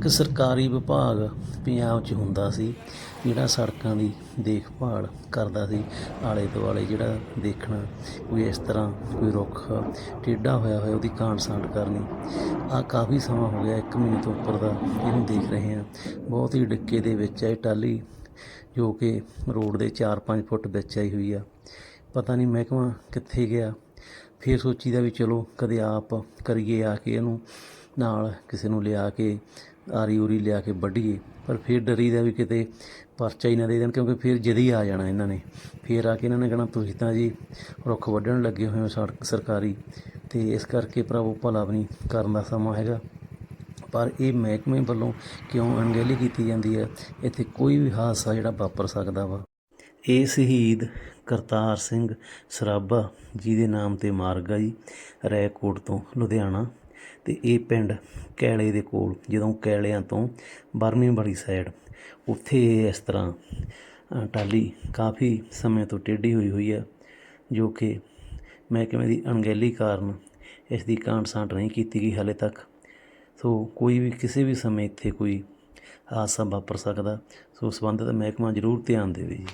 ਇੱਕ ਸਰਕਾਰੀ ਵਿਭਾਗ ਪੰਜਾਬ 'ਚ ਹੁੰਦਾ ਸੀ, ਜਿਹੜਾ ਸੜਕਾਂ ਦੀ ਦੇਖਭਾਲ ਕਰਦਾ ਸੀ, ਆਲੇ ਦੁਆਲੇ ਜਿਹੜਾ ਦੇਖਣਾ, ਕੋਈ ਇਸ ਤਰ੍ਹਾਂ ਕੋਈ ਰੁੱਖ ਟੇਢਾ ਹੋਇਆ ਹੋਇਆ, ਉਹਦੀ ਕਾਂਟ ਸਾਂਟ ਕਰਨੀ। ਆ ਕਾਫੀ ਸਮਾਂ ਹੋ ਗਿਆ, ਇੱਕ ਮਹੀਨੇ ਤੋਂ ਉੱਪਰ ਦਾ ਇਹਨੂੰ ਦੇਖ ਰਹੇ ਹਾਂ। ਬਹੁਤ ਹੀ ਡਿੱਕੇ ਦੇ ਵਿੱਚ ਹੈ ਇਹ ਟਾਲੀ ਜੋ ਕਿ ਰੋਡ ਦੇ 4-5 ਫੁੱਟ ਵਿੱਚ ਆਈ ਹੋਈ ਆ। ਪਤਾ ਨਹੀਂ ਮਹਿਕਮਾ ਕਿੱਥੇ ਗਿਆ। ਫਿਰ ਸੋਚੀਦਾ ਵੀ ਚਲੋ, ਕਦੇ ਆਪ ਕਰੀਏ ਆ ਕੇ ਇਹਨੂੰ, ਨਾਲ ਕਿਸੇ ਨੂੰ ਲਿਆ ਕੇ ਆਰੀ ਉਰੀ ਲਿਆ ਕੇ ਵੱਢੀਏ, ਪਰ ਫਿਰ ਡਰੀਦਾ ਵੀ ਕਿਤੇ ਪਰਚਾ ਹੀ ਨਾ ਦੇ ਦੇਣ, ਕਿਉਂਕਿ ਫਿਰ ਜਦੀ ਆ ਜਾਣਾ ਇਹਨਾਂ ਨੇ। ਫਿਰ ਆ ਕੇ ਇਹਨਾਂ ਨੇ ਕਹਿਣਾ, ਤੁਸੀਂ ਤਾਂ ਜੀ ਰੁੱਖ ਵੱਢਣ ਲੱਗੇ ਹੋਏ ਹੋ ਸੜਕ ਸਰਕਾਰੀ, ਤੇ ਇਸ ਕਰਕੇ ਭਰਾਵੋ ਭਲਾ ਵੀ ਨਹੀਂ ਕਰਨ ਦਾ ਸਮਾਂ ਹੈਗਾ। ਪਰ ਇਹ ਮਹਿਕਮੇ ਵੱਲੋਂ ਕਿਉਂ ਅਣਗਹਿਲੀ ਕੀਤੀ ਜਾਂਦੀ ਹੈ? ਇੱਥੇ ਕੋਈ ਵੀ ਹਾਦਸਾ ਜਿਹੜਾ ਵਾਪਰ ਸਕਦਾ ਵਾ। ਇਹ ਸ਼ਹੀਦ ਕਰਤਾਰ ਸਿੰਘ ਸਰਾਭਾ ਜੀ ਦੇ ਨਾਮ ਤੇ ਮਾਰਗ ਆ ਜੀ, ਰੈਕੋਟ ਤੋਂ ਲੁਧਿਆਣਾ। ਤੇ ਇਹ ਪਿੰਡ ਕੈਲੇ ਦੇ ਕੋਲ ਜਦੋਂ ਕੈਲਿਆਂ ਤੋਂ ਬਰਮੀ ਵਾਲੀ ਸਾਈਡ ਉੱਥੇ ਇਸ ਤਰ੍ਹਾਂ ਅ, ਟਾਲੀ ਕਾਫੀ ਸਮੇਂ ਤੋਂ ਟੇਢੀ ਹੋਈ ਹੋਈ ਆ ਜੋ ਕਿ ਮਹਿਕਮੇ ਦੀ ਅਣਗਹਿਲੀ ਕਾਰਨ ਇਸ ਦੀ ਕਾਂਟ ਸਾਂਟ ਨਹੀਂ ਕੀਤੀ ਗਈ ਹਾਲੇ ਤੱਕ। ਸੋ ਕੋਈ ਵੀ ਕਿਸੇ ਵੀ ਸਮੇਂ ਇੱਥੇ ਕੋਈ ਹਾਦਸਾ ਵਾਪਰ ਸਕਦਾ ਸੋ ਸੰਬੰਧਿਤ ਮਹਿਕਮਾ ਜ਼ਰੂਰ ਧਿਆਨ ਦੇਵੇ ਜੀ।